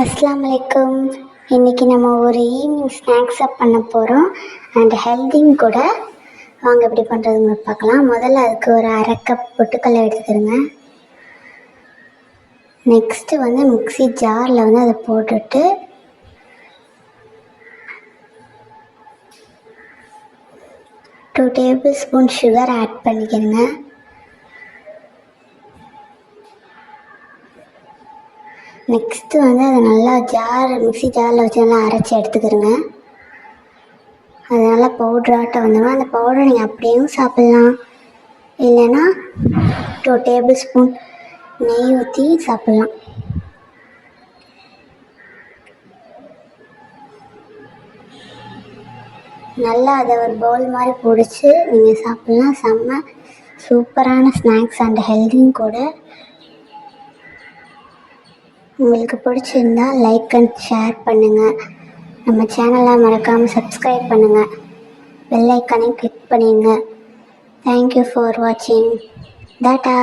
அஸ்ஸலாமு இன்றைக்கி நம்ம ஒரு ஈவினிங் ஸ்நாக்ஸாக பண்ண போகிறோம் அண்ட் ஹெல்த்தியும் கூட. வாங்க எப்படி பண்ணுறதுங்க பார்க்கலாம். முதல்ல அதுக்கு ஒரு அரை கப் பொட்டுக்கல்லை எடுத்துக்கிறேங்க நெக்ஸ்ட்டு வந்து மிக்ஸி ஜாரில் வந்து அதை போட்டுட்டு two tablespoon sugar add பண்ணிக்கிறேங்க நெக்ஸ்ட்டு வந்து அதை நல்லா ஜார் மிக்ஸி ஜாரில் வச்சு நல்லா அரைச்சி எடுத்துக்கிறேங்க அது நல்லா பவுட்ராட்டம் வந்துடும் அந்த பவுடரை நீங்கள் அப்படியும் சாப்பிட்லாம். இல்லைன்னா டூ டேபிள் ஸ்பூன் நெய் ஊற்றி சாப்பிட்லாம். நல்லா அதை ஒரு பவுல் மாதிரி பிடிச்சி நீங்கள் சாப்பிட்லாம். செம்ம சூப்பரான ஸ்நாக்ஸ் அண்ட் ஹெல்த்தியும் கூட. உங்களுக்கு பிடிச்சிருந்தா லைக் அண்ட் ஷேர் பண்ணுங்கள் நம்ம சேனலை மறக்காமல் சப்ஸ்கிரைப் பண்ணுங்கள் பெல் கிளிக் பண்ணிடுங்க தேங்க்யூ ஃபார் வாட்சிங் டாட்டா